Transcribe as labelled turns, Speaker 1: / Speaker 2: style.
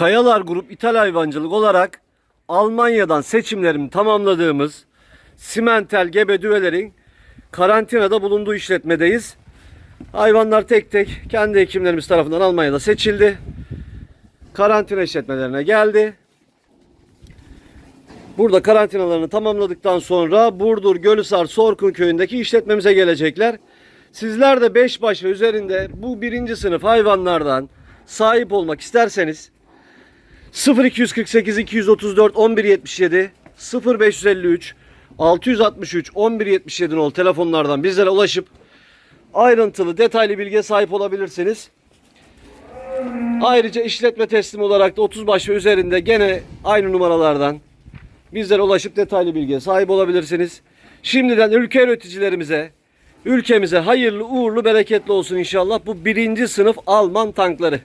Speaker 1: Kayalar Grup İthal Hayvancılık olarak Almanya'dan seçimlerimi tamamladığımız simentel gebe düvelerin karantinada bulunduğu işletmedeyiz. Hayvanlar tek tek kendi hekimlerimiz tarafından Almanya'da seçildi. Karantina işletmelerine geldi. Burada karantinalarını tamamladıktan sonra Burdur, Gölhisar, Sorkun köyündeki işletmemize gelecekler. Sizler de 5 baş üzerinde bu birinci sınıf hayvanlardan sahip olmak isterseniz 0248 234 1177 0553 663 1177 nol telefonlardan bizlere ulaşıp ayrıntılı detaylı bilgiye sahip olabilirsiniz. Ayrıca işletme teslim olarak da 30 baş ve üzerinde gene aynı numaralardan bizlere ulaşıp detaylı bilgiye sahip olabilirsiniz. Şimdiden ülke üreticilerimize, ülkemize hayırlı, uğurlu, bereketli olsun inşallah bu birinci sınıf Alman tankları.